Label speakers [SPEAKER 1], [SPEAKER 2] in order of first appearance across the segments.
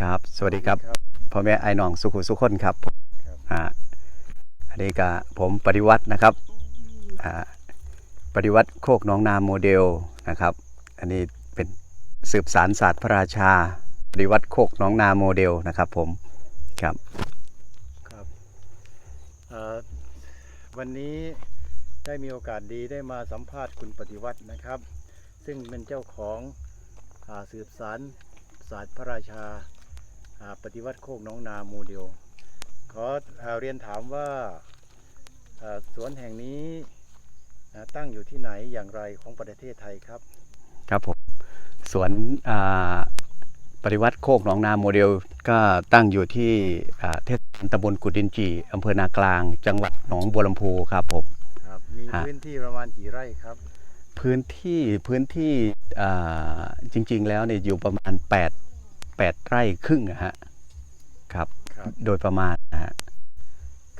[SPEAKER 1] ครับ สวัสดีครับ
[SPEAKER 2] ครับ
[SPEAKER 1] พ่อแม่ไอ้น้องสุขุสุขคนครับ
[SPEAKER 2] ครับ
[SPEAKER 1] อ่าอันนี้ก็ผมปฏิวัตินะครับอ่าปฏิวัติโคกหน้องนาโมเดลนะครับ อันนี้เป็นสืบสารศาสตร์พระราชา ปฏิวัติโคกหน้องนาโมเดลนะครับผมครับ
[SPEAKER 2] ครับเอ่อวันนี้ได้มีโอกาสดีได้มาสัมภาษณ์คุณปฏิวัตินะครับ ซึ่งเป็นเจ้าของอาสืบสารศาสตร์พระราชาอ่า ปฏิวัติโคกน้องนาโมเดลขออาเรียนถามว่าอ่าสวนแห่งนี้อ่าตั้งอยู่ที่ไหนอย่างไรของประเทศไทยครับ
[SPEAKER 1] ครับผมสวนอ่าปฏิวัติโคกหนองนาโมเดลก็ตั้งอยู่ที่อ่าเทศบาลตำบลกุดินจีอำเภอนากลาง จังหวัดหนองบัวลำพูครับผม
[SPEAKER 2] ครับมี
[SPEAKER 1] ฮะ
[SPEAKER 2] พื้นที่ประมาณกี่ไร่ครับ
[SPEAKER 1] พื้นที่พื้นที่อ่าจริง ๆ แล้วเนี่ยอยู่ประมาณ 8 8 ไร่ครึ่งอะฮะครับ
[SPEAKER 2] ครับ
[SPEAKER 1] โดยประมาณนะฮะ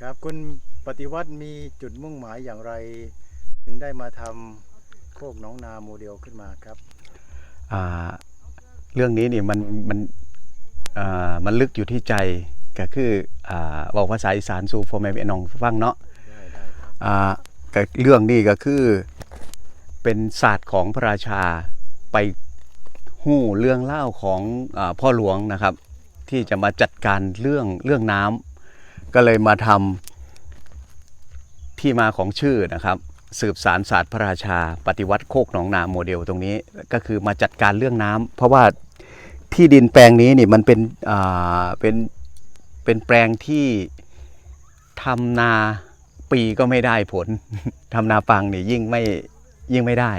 [SPEAKER 2] ครับคุณปฏิวัติมีจุดมุ่งหมายอย่างไร ถึงได้มาทำโคกหน้องนาโมเดลขึ้นมาครับ
[SPEAKER 1] อ่าเรื่องนี้นี่มันมันอ่ามันลึกอยู่ที่ใจก็คืออ่าบอกภาษาอีสานสู่พ่อแม่พี่น้องฟังเนาะ
[SPEAKER 2] ได้ได้ครับ
[SPEAKER 1] อ่าก็เรื่องนี้ก็คือเป็นศาสตร์ของพระราชาไป หู้เรื่องเล่าของอพ่อหลวงนะครับ ที่จะมาจัดการเรื่องเรื่องน้ำก็เลยมาทำที่มาของชื่อนะครับ สืบสารศาสตร์พระราชา ปฏิวัติโคกหนองนาโมเดลตรงนี้ ก็คือมาจัดการเรื่องน้ำเพราะว่าที่ดินแปลงนี้นี่มันเป็นเป็นเป็นแปลงที่ทำนาปีก็ไม่ได้ผลทำนาปังนี่ยิ่งไม่ ยิ่งไม่ได้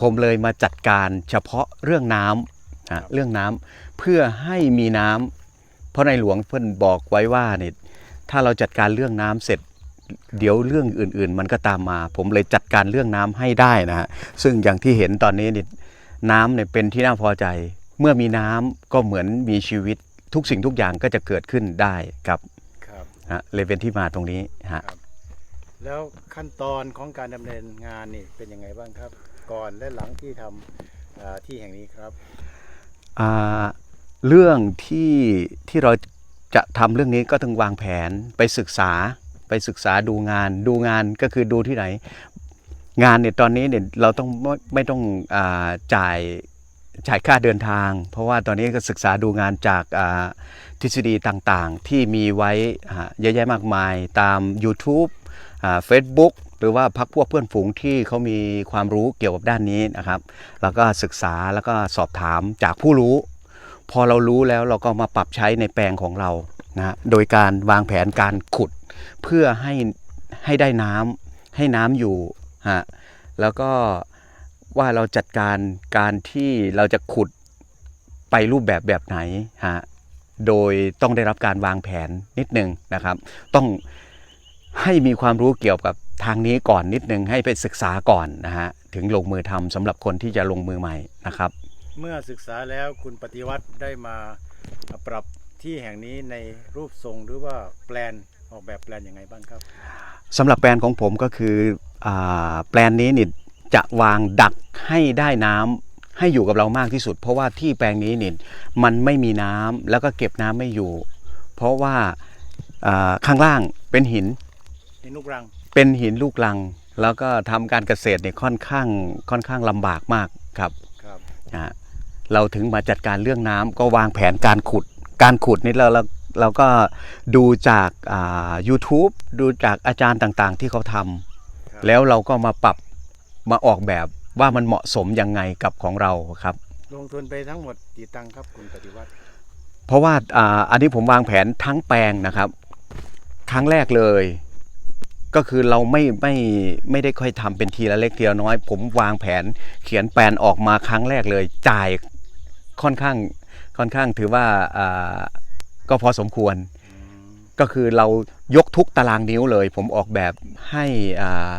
[SPEAKER 1] ผมเลยมาจัดการเฉพาะเรื่องน้ำนะเรื่องน้ำเพื่อให้มีน้ำเพราะในหลวงเพิ่นบอกไว้ว่าเนี่ยถ้าเราจัดการเรื่องน้ำเสร็จ เดี๋ยวเรื่องอื่น ๆ มันก็ตามมา ผมเลยจัดการเรื่องน้ำให้ได้นะฮะซึ่งอย่างที่เห็นตอนนี้นี่น้ำเนี่ยเป็นที่น่าพอใจ เมื่อมีน้ำก็เหมือนมีชีวิตทุกสิ่งทุกอย่างก็จะเกิดขึ้นได้ครับ
[SPEAKER 2] ครับ
[SPEAKER 1] ฮะเลยเป็นที่มาตรงนี้ฮะ
[SPEAKER 2] ครับ แล้วขั้นตอนของการดำเนินงานนี่เป็นยังไงบ้างครับ ก่อนและหลังที่ทำอ่าที่แห่งนี้ครับ
[SPEAKER 1] อ่าเรื่องที่ที่เราจะทำเรื่องนี้ก็ต้องวางแผนไปศึกษาไปศึกษาดูงาน ดูงานก็คือดูที่ไหน งานเนี่ยตอนนี้เนี่ยเราต้องไม่ไม่ต้องอาจ่ายจ่ายค่าเดินทาง เพราะว่าตอนนี้ก็ศึกษาดูงานจากอ่าทฤษฎีต่างๆ ที่มีไว้อ่าเยอะแยะมากมายตาม YouTube เฟซบุ๊กหรือว่าพักพวกเพื่อนฝูงที่เขามีความรู้เกี่ยวกับด้านนี้นะครับ แล้วก็ศึกษาแล้วก็สอบถามจากผู้รู้ พอเรารู้แล้วเราก็มาปรับใช้ในแปลงของเรานะโดยการวางแผนการขุด เพื่อให้ให้ได้น้ำให้น้ำอยู่ฮะแล้วก็ว่าเราจัดการการที่เราจะขุดไปรูปแบบแบบไหนฮะโดยต้องได้รับการวางแผนนิดนึงนะครับ ต้อง ให้มีความรู้เกี่ยวกับทางนี้ก่อนนิดนึงให้ไปศึกษาก่อนนะฮะถึงลงมือทำสำหรับคนที่จะลงมือใหม่นะครับ
[SPEAKER 2] เมื่อศึกษาแล้วคุณปฏิวัติได้มาปรับที่แห่งนี้ในรูปทรงหรือว่าแปลนออกแบบแปลนยังไงบ้างครับ
[SPEAKER 1] สำหรับแปลนของผมก็คืออาแปลนนี้นี่จะวางดักให้ได้น้ำให้อยู่กับเรามากที่สุด เพราะว่าที่แปลงนี้นี่มันไม่มีน้ำแล้วก็เก็บน้ำไม่อยู่ เพราะว่าอ่าข้างล่างเป็นหิน
[SPEAKER 2] ในนุกรัง
[SPEAKER 1] เป็นหินลูกลัง แล้วก็ทำการเกษตรเนี่ยค่อนข้างค่อนข้างลำบากมากครับ
[SPEAKER 2] ครับ
[SPEAKER 1] นะฮะเราถึงมาจัดการเรื่องน้ำก็วางแผนการขุด การขุดนี่เราเราเราก็ดูจากอ่า YouTube ดูจากอาจารย์ต่างๆ ที่เขาทำ
[SPEAKER 2] ครับ
[SPEAKER 1] แล้วเราก็มาปรับมาออกแบบว่ามันเหมาะสมยังไงกับของเราครับ
[SPEAKER 2] ลงทุนไปทั้งหมดกี่ตังค์ครับคุณปฏิวัติ
[SPEAKER 1] เพราะว่าอ่าอันนี้ผมวางแผนทั้งแปลงนะครับ ครั้งแรกเลย ก็คือเราไม่ไม่ไม่ได้ค่อยทำเป็นทีละเล็กทีละน้อย ผมวางแผนเขียนแปลนออกมาครั้งแรกเลย จ่ายค่อนข้างค่อนข้างถือว่าอ่าก็พอสมควร ก็คือเรายกทุกตารางนิ้วเลย ผมออกแบบให้อ่า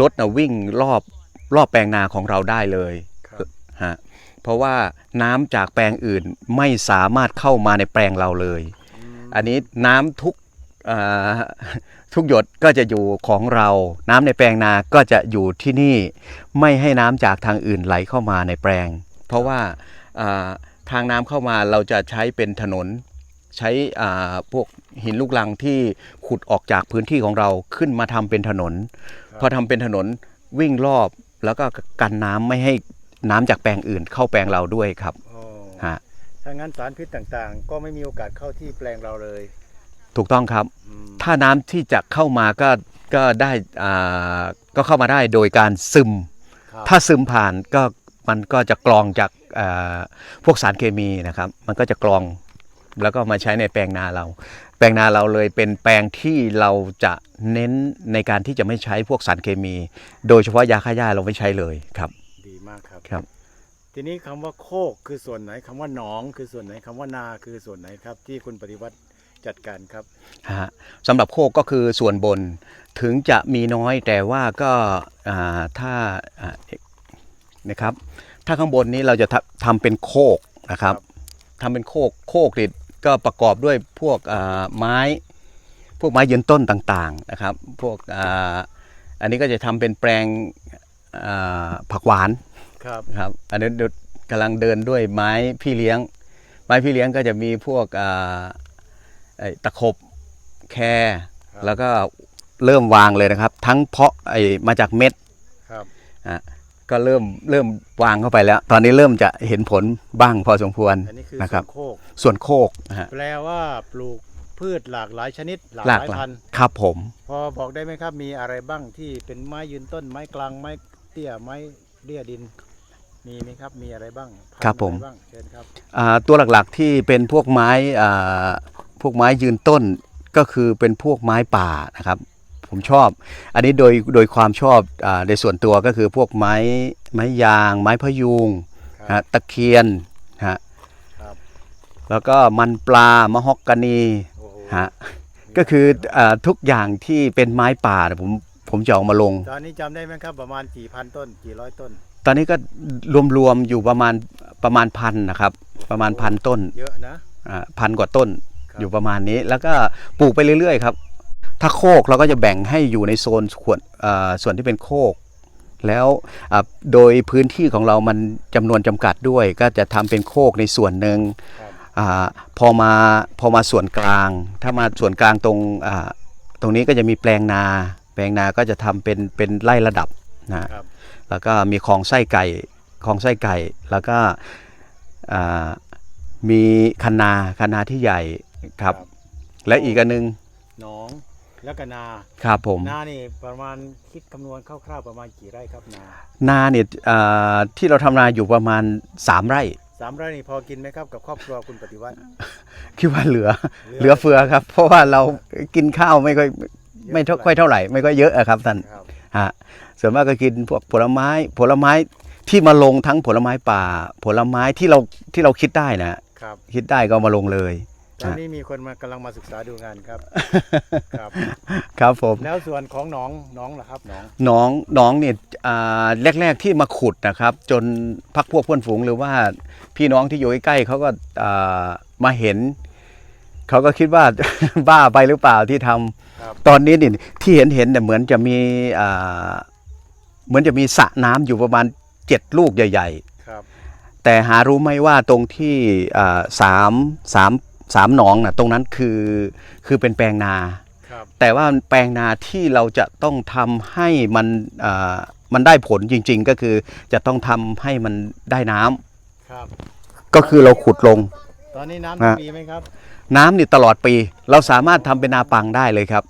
[SPEAKER 1] รถนะวิ่งรอบรอบแปลงนาของเราได้เลย
[SPEAKER 2] ครับ
[SPEAKER 1] ฮะเพราะว่าน้ำจากแปลงอื่นไม่สามารถเข้ามาในแปลงเราเลย อันนี้น้ำทุกอ่า ทุกหยดก็จะอยู่ของเรา น้ำในแปลงนาก็จะอยู่ที่นี่ไม่ให้น้ำจากทางอื่นไหลเข้ามาในแปลง เพราะว่าอ่าทางน้ำเข้ามาเราจะใช้เป็นถนนใช้อ่าพวกหินลูกลังที่ขุดออกจากพื้นที่ของเราขึ้นมาทำเป็นถนน พอทำเป็นถนนวิ่งรอบแล้วก็กันน้ำไม่ให้น้ำจากแปลงอื่นเข้าแปลงเราด้วยครับ
[SPEAKER 2] โอ้
[SPEAKER 1] ฮะ
[SPEAKER 2] ถ้างั้นสารพิษต่างๆ ก็ไม่มีโอกาสเข้าที่แปลงเราเลย
[SPEAKER 1] ถูกต้องครับ
[SPEAKER 2] อืม
[SPEAKER 1] ถ้าน้ำที่จะเข้ามาก็ก็ได้อ่าก็เข้ามาได้โดยการซึม
[SPEAKER 2] ครับ
[SPEAKER 1] ถ้าซึมผ่านก็มันก็จะกรองจากอ่าพวกสารเคมีนะครับ มันก็จะกรองแล้วก็มาใช้ในแปลงนาเรา แปลงนาเราเลยเป็นแปลงที่เราจะเน้นในการที่จะไม่ใช้พวกสารเคมี โดยเฉพาะยาฆ่าหญ้าเราไม่ใช้เลยครับ
[SPEAKER 2] ดีมากครับ
[SPEAKER 1] ครับ
[SPEAKER 2] ทีนี้คำว่าโคกคือส่วนไหนคำว่าหนองคือส่วนไหนคำว่านาคือส่วนไหนครับ ที่คุณปฏิวัติ จัดการครับ
[SPEAKER 1] ฮะสำหรับโคกก็คือส่วนบนถึงจะมีน้อยแต่ว่าก็อ่าถ้าอ่านะครับ ถ้าข้างบนนี้เราจะทำทำเป็นโคกนะครับ
[SPEAKER 2] ครับ
[SPEAKER 1] ทำเป็นโคกโคกนี่ก็ประกอบด้วยพวกอ่าไม้ พวกไม้ยืนต้นต่างๆนะครับ พวกอ่าอันนี้ก็จะทำเป็นแปลงอ่าผักหวาน
[SPEAKER 2] ครับ
[SPEAKER 1] ครับอันนี้เดี๋ยวกำลังเดินด้วยไม้พี่เลี้ยง ไม้พี่เลี้ยงก็จะมีพวกอ่า ไอ้ตะขบแคร
[SPEAKER 2] ครับ
[SPEAKER 1] แล้วก็เริ่มวางเลยนะครับ ทั้งเพาะไอ้มาจากเม็ด
[SPEAKER 2] ครับ
[SPEAKER 1] อะก็เริ่มเริ่มวางเข้าไปแล้ว ตอนนี้เริ่มจะเห็นผลบ้างพอสมควร
[SPEAKER 2] อันนี้คือ
[SPEAKER 1] นะค
[SPEAKER 2] ส่
[SPEAKER 1] รั
[SPEAKER 2] ว
[SPEAKER 1] บ
[SPEAKER 2] นโคก
[SPEAKER 1] ส่วนโคกนะฮะ
[SPEAKER 2] แปลว่าปลูกพืชหลากหลายชนิด หลากห
[SPEAKER 1] หลา
[SPEAKER 2] ลากย
[SPEAKER 1] หลาย
[SPEAKER 2] พันธุ์
[SPEAKER 1] ครับผม
[SPEAKER 2] พอบอกได้ไหมครับมีอะไรบ้างที่เป็นไม้ยืนต้นไม้กลางไม้เตี้ยไม้เลี่ยดิน มีไหมครับมีอะไรบ้างพันธุ์
[SPEAKER 1] ครับผม
[SPEAKER 2] อะไรบ้างเชิญครับ
[SPEAKER 1] อ่าตัวหลักๆที่เป็นพวกไม้อ่า พวกไม้ยืนต้นก็คือเป็นพวกไม้ป่านะครับ ผมชอบ อันนี้โดยโดยความชอบอาในส่วนตัวก็คือพวกไม้ไม้ยาง ไม้พะยุง
[SPEAKER 2] ครับ
[SPEAKER 1] ฮะตะเคียนฮะ
[SPEAKER 2] ครับ
[SPEAKER 1] แล้วก็มันปลามะฮอกกานี
[SPEAKER 2] โอ้โห
[SPEAKER 1] ฮะก็คืออาทุกอย่างที่เป็นไม้ป่าเนี่ยผมผมจะเอามาลง
[SPEAKER 2] ตอนนี้จำได้ไหมครับประมาณกี่พันต้นกี่ร้อยต้น
[SPEAKER 1] ตอนนี้ก็รวมๆอยู่ประมาณประมาณพันนะครับ ประมาณพันต้น
[SPEAKER 2] เยอะนะ
[SPEAKER 1] อ่าพันกว่าต้น
[SPEAKER 2] ครับ
[SPEAKER 1] อยู่ประมาณนี้แล้วก็ปลูกไปเรื่อยๆครับ ถ้าโคกเราก็จะแบ่งให้อยู่ในโซนขวดอ่าส่วนที่เป็นโคก แล้วอ่าโดยพื้นที่ของเรามันจำนวนจำกัดด้วย ก็จะทำเป็นโคกในส่วนหนึ่ง
[SPEAKER 2] ครับ
[SPEAKER 1] อาพอมาพอมาส่วนกลาง ถ้ามาส่วนกลางตรงอ่าตรงนี้ก็จะมีแปลงนา แปลงนาก็จะทำเป็นเป็นไล่ระดับนะ
[SPEAKER 2] ครับ
[SPEAKER 1] แล้วก็มีคลองไส้ไก่คลองไส้ไก่ แล้วก็อ่ามีคันนาคันนาที่ใหญ่ ครับ และอีกอันหนึง
[SPEAKER 2] หนองแล้วก็นา
[SPEAKER 1] ครับผม
[SPEAKER 2] นานี่ประมาณคิดคำนวณคร่าวๆประมาณกี่ไร่ครับนา
[SPEAKER 1] นาเนี่ยอ่าที่เราทำนาอยู่ประมาณ 3 ไร่
[SPEAKER 2] สามไร่นี่พอกินไหมครับกับครอบครัวคุณปฏิวัติ
[SPEAKER 1] คิดว่าเหลือ เหลือเฟือครับ เพราะว่าเรากินข้าวไม่ค่อยไม่เท่าค่อยเท่าไหร่ไม่ค่อยเยอะอะครับท่าน
[SPEAKER 2] ครับ
[SPEAKER 1] ฮะส่วนมากก็กินพวกผลไม้ผลไม้ที่มาลงทั้งผลไม้ป่า ผลไม้ที่เราที่เราคิดได้นะครับ คิดได้ก็เอามาลงเลย
[SPEAKER 2] ตอนนี้มีคนมากำลังมาศึกษาดูงานครับ ครับ
[SPEAKER 1] ครับผม
[SPEAKER 2] แล้วส่วนของหนองหนองล่ะครับหนอง
[SPEAKER 1] น้องน้องเนี่ยอ่าแรก ๆที่มาขุดนะครับ จนพักพวกเพื่อนฝูงหรือว่าพี่น้องที่อยู่ใกล้ๆเขาก็อ่ามาเห็น เขาก็คิดว่า บ้าไปหรือเปล่าที่ทำ
[SPEAKER 2] ครับ
[SPEAKER 1] ตอนนี้นี่ที่เห็นเห็นเนี่ยเหมือนจะมีอ่าเหมือนจะมีสระน้ำอยู่ประมาณเจ็ดลูกใหญ่ ๆ
[SPEAKER 2] ครับ
[SPEAKER 1] แต่หารู้ไหมว่าตรงที่อ่าสามสาม สามหนองนะตรงนั้นคือคือเป็นแปลงนา
[SPEAKER 2] ครับ
[SPEAKER 1] แต่ว่าแปลงนาที่เราจะต้องทำให้มันอ่ามันได้ผลจริง ๆ ก็คือจะต้องทำให้มันได้น้ำ
[SPEAKER 2] ครับ
[SPEAKER 1] ก็คือเราขุดลง
[SPEAKER 2] ตอนนี้น้ำ
[SPEAKER 1] ฮะ
[SPEAKER 2] มีไหมครับ
[SPEAKER 1] น้ำนี่ตลอดปี เราสามารถทำเป็นนาปังได้เลยครับ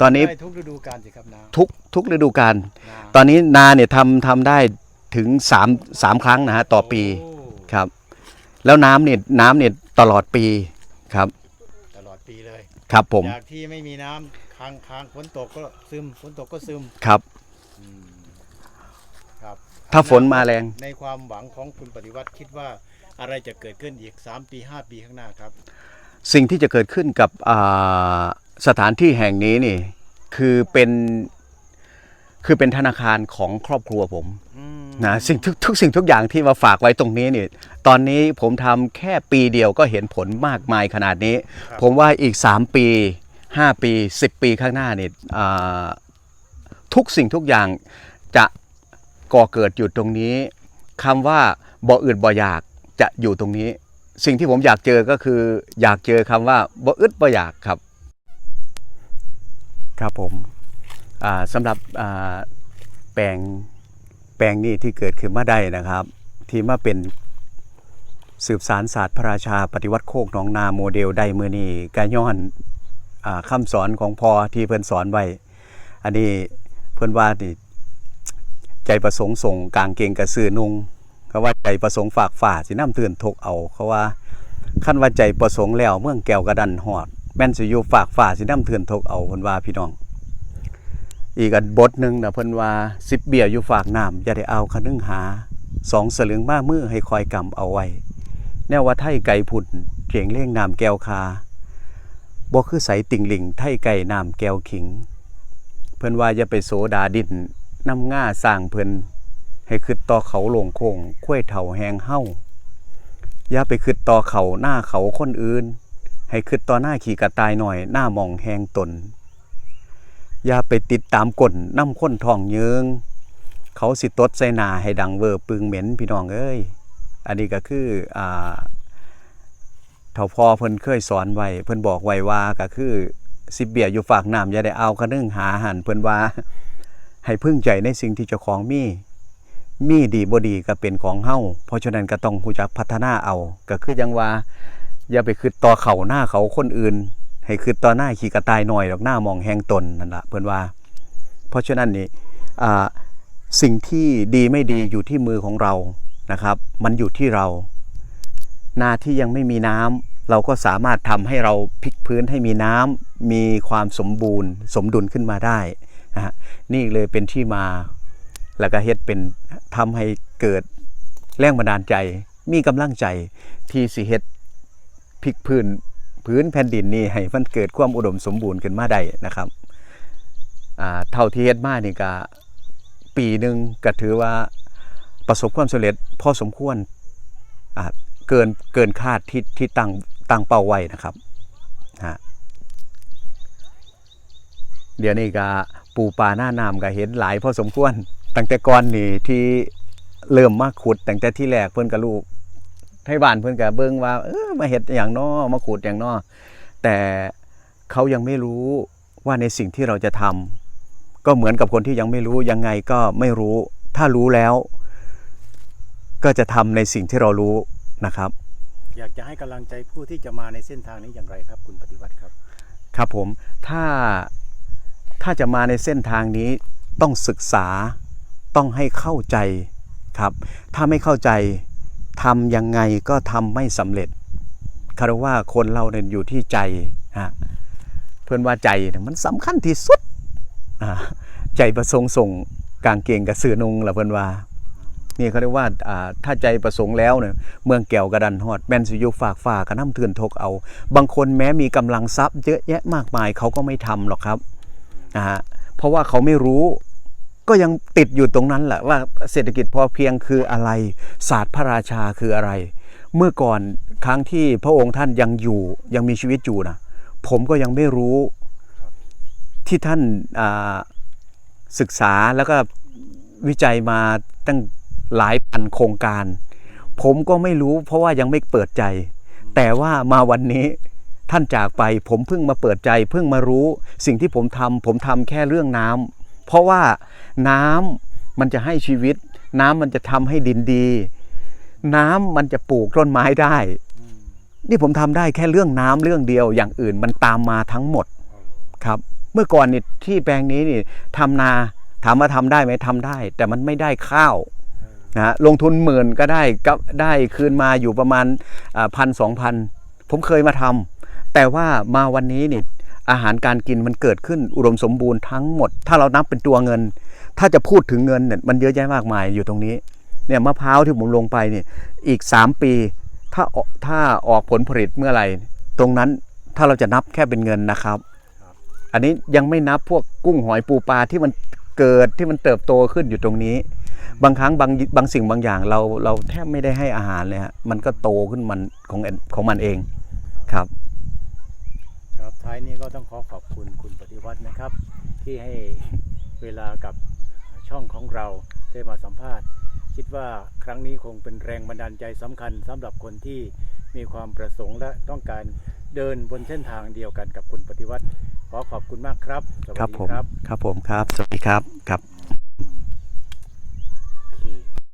[SPEAKER 1] ตอนนี้
[SPEAKER 2] ได้ทุกฤดูกาลสิครับน้
[SPEAKER 1] ทุกทุกฤดูกาลำ
[SPEAKER 2] นา
[SPEAKER 1] ตอนนี้นาเนี่ยทำทำได้ถึงสามสามครั้งนะฮะต่อปี
[SPEAKER 2] โค
[SPEAKER 1] รับแล้วน้ำเนี่ยน้ำเนี่ยตลอดปี ครับ
[SPEAKER 2] ตลอดปีเลย
[SPEAKER 1] ครับผม
[SPEAKER 2] จากที่ไม่มีน้ำค้างค้างฝนตกก็ซึมฝนตกก็ซึม
[SPEAKER 1] ครับ
[SPEAKER 2] อืมครับ
[SPEAKER 1] ถ้าฝนมาแรง
[SPEAKER 2] ในความหวังของคุณปฏิวัติคิดว่าอะไรจะเกิดขึ้นอีก 3 ปี 5 ปีข้างหน้าครับ
[SPEAKER 1] สิ่งที่จะเกิดขึ้นกับอ่าสถานที่แห่งนี้นี่ คือเป็น คือเป็นธนาคารของครอบครัวผม
[SPEAKER 2] อืม
[SPEAKER 1] นะสิ่งทุกทุกสิ่งทุกอย่างที่มาฝากไว้ตรงนี้นี่ตอนนี้ผมทำแค่ปีเดียวก็เห็นผลมากมายขนาดนี้ ผมว่าอีก 3 ปี 5 ปี 10 ปีข้างหน้านี่อ่าทุกสิ่งทุกอย่างจะก่อเกิดอยู่ตรงนี้คำว่าบ่ออื่นบ่อยากจะอยู่ตรงนี้ สิ่งที่ผมอยากเจอก็คืออยากเจอคำว่าบ่อึดบ่อยากครับ ครับผมอ่าสำหรับอ่าแปลง แปลงนี้ที่เกิดขึ้นมาได้นะครับ ที่มาเป็นสืบสารศาสตร์พระราชาปฏิวัติโคกหนองนาโมเดลได้มือนี้กาย้อนอาคำสอนของพอที่เพิ่อนสอนไว้ อันนี้เพิ่อนว่านี่ใจประสงค์ส่งกลางเกงกระสือนุงเขาว่าใจประสงค์ฝากฝ่าสิน้ำเตือนทกเอาเขาว่าขั้นว่าใจประสงค์แล้วเมืองแก้วกระดันหอดแม่นสิอยู่ฝากฝ่าสิน้ำเตือนทกเอาเพิ่นว่าพี่น้อง อีกอันบทหนึ่งนะเพิ่นว่าสิบเบียอยู่ฝากน้ำอย่าได้เอาคะนึงหาสองสลึงมามือให้คอยกำเอาไว้ แนวว่าไทยไก่ผุ่นเจียงเลี้ยงน้ำแก้วคาบ่คือใสติ่งหลิงไทยไก่น้ำแก้วขิง เพิ่นว่าอย่าไปโสดาดินน้ำง่าสร้างเพิ่นให้คิดต่อเขาหลงโคงคุ้ยเถ่าแหงเฮ้าอย่าไปคิดต่อเขาหน้าเขาคนอื่น ให้คิดต่อหน้าขี่กระตายหน่อยหน้ามองแหงตน อย่าไปติดตามกลน้ำข้นทองเยิงเขาสิตดใส่นาให้ดังเวอร์ปึงเหม็นพี่น้องเอ้ยอันนี้ก็คืออ่าเท่าพ่อเพิ่นเคยสอนไว้เพิ่นบอกไว้ว่าก็คือสิบเบียอยู่ฝากน้ำอย่าได้เอาคะนึ่งหาหันเพิ่นว่า ให้พึ่งใจในสิ่งที่เจ้าของมีมีดีบ่ดีก็เป็นของเฮาเพราะฉะนั้นก็ต้องรู้จักพัฒนาเอา ก็คือจังว่า อย่าไปคิดต่อเขาหน้าเขาคนอื่น ให้คิดต่อหน้าขี่กระต่ายหน่อยดอกหน้ามองแหงตนนั่นละเพิ่อนว่า เพราะฉะนั้นนี่สิ่งที่ดีไม่ดีอยู่ที่มือของเรานะครับ มันอยู่ที่เรา นาที่ยังไม่มีน้ำเราก็สามารถทำให้เราพลิกพื้นให้มีน้ำมีความสมบูรณ์ สมดุลขึ้นมาได้นะฮะนี่เลยเป็นที่มาแล้วก็เฮ็ดเป็นทำให้เกิดแรงบันดาลใจ มีกำลังใจที่สิเฮ็ดพลิกพื้น พื้นแผ่นดินนี่ให้มันเกิดความอุดมสมบูรณ์ขึ้นมาได้นะครับเท่าที่เฮ็ดมานี่ก็ปีหนึ่งก็ถือว่าประสบความสำเร็จพอสมควรเกินเกินคาดที่ที่ตั้งตั้งเป้าไว้นะครับฮะเดี๋ยวนี้ก็ปูปลาหน้าน้ำก็เห็นหลายพอสมควรตั้งแต่ก่อนนี่ที่เริ่มมาขุดตั้งแต่ที่แรกเพิ่นกับลูก ให้บ้านเพิ่นก็เบิ่งว่า เออมาเฮ็ดอย่างน้อมาขุดอย่างน้อแต่เขายังไม่รู้ว่าในสิ่งที่เราจะทำก็เหมือนกับคนที่ยังไม่รู้ยังไงก็ไม่รู้ ถ้ารู้แล้ว ก็จะทำในสิ่งที่เรารู้นะครับ
[SPEAKER 2] อยากจะให้กำลังใจผู้ที่จะมาในเส้นทางนี้อย่างไรครับ คุณปฏิวัติครับ
[SPEAKER 1] ครับผมถ้าถ้าจะมาในเส้นทางนี้ต้องศึกษาต้องให้เข้าใจครับ ถ้าไม่เข้าใจ ทำยังไงก็ทำไม่สำเร็จคารว่าคนเราเนี่ยอยู่ที่ใจฮะเพื่อนว่าใจเนี่ยมันสำคัญที่สุดอ่าใจประสงค์ส่งกางเกงกับเสือนุงละเพื่อนว่านี่เขาเรียกว่าอ่าถ้าใจประสงค์แล้วเนี่ยเมืองแก้วกระดันหอดแมนสิยุฝากฝ่ากระน้ำเถื่อนทกเอา บางคนแม้มีกำลังทรัพย์เยอะแยะมากมายเขาก็ไม่ทำหรอกครับนะฮะเพราะว่าเขาไม่รู้ ก็ยังติดอยู่ตรงนั้นแหละว่าเศรษฐกิจพอเพียงคืออะไร ศาสตร์พระราชาคืออะไร เมื่อก่อนครั้งที่พระองค์ท่านยังอยู่ยังมีชีวิตอยู่นะผมก็ยังไม่รู้ที่ท่านศึกษาแล้วก็วิจัยมาตั้งหลายพันโครงการ ผมก็ไม่รู้เพราะว่ายังไม่เปิดใจ แต่ว่ามาวันนี้ท่านจากไปผมเพิ่งมาเปิดใจ เพิ่งมารู้สิ่งที่ผมทำผมทำแค่เรื่องน้ำ เพราะว่าน้ำมันจะให้ชีวิต น้ำมันจะทำให้ดินดี น้ำมันจะปลูกต้นไม้ได้ นี่ผมทำได้แค่เรื่องน้ำเรื่องเดียวอย่างอื่นมันตามมาทั้งหมดครับ เมื่อก่อนนี่ที่แปลงนี้นี่ทำนาถามว่าทำได้ไหมทำได้ แต่มันไม่ได้ข้าวนะลงทุนหมื่นก็ได้ก็ได้คืนมาอยู่ประมาณพันสองพันผมเคยมาทำแต่ว่ามาวันนี้นี่ อาหารการกินมันเกิดขึ้นอุดมสมบูรณ์ทั้งหมด ถ้าเรานับเป็นตัวเงิน ถ้าจะพูดถึงเงินเนี่ยมันเยอะแยะมากมายอยู่ตรงนี้เนี่ยมะพร้าวที่ผมลงไปเนี่ยอีก 3 ปี ถ้าถ้าออกผลผลิตเมื่อไหร่ ตรงนั้นถ้าเราจะนับแค่เป็นเงินนะครับ อันนี้ยังไม่นับพวกกุ้งหอยปูปลาที่มันเกิดที่มันเติบโตขึ้นอยู่ตรงนี้ บางครั้งบางบางสิ่งบางอย่างเราเราแทบไม่ได้ให้อาหารเลยฮะมันก็โตขึ้นมันของของมันเอง
[SPEAKER 2] ครับ ท้ายนี้ก็ต้องขอขอบคุณคุณปฏิวัตินะครับ ที่ให้เวลากับช่องของเราได้มาสัมภาษณ์ คิดว่าครั้งนี้คงเป็นแรงบันดาลใจสำคัญสำหรับคนที่มีความประสงค์และต้องการเดินบนเส้นทางเดียวกันกับคุณปฏิวัติ ขอขอบคุณมากครับ สวัส
[SPEAKER 1] ครับ
[SPEAKER 2] ดี
[SPEAKER 1] ผม
[SPEAKER 2] ครับ
[SPEAKER 1] ครับผมครับ สวัสดีครับครับ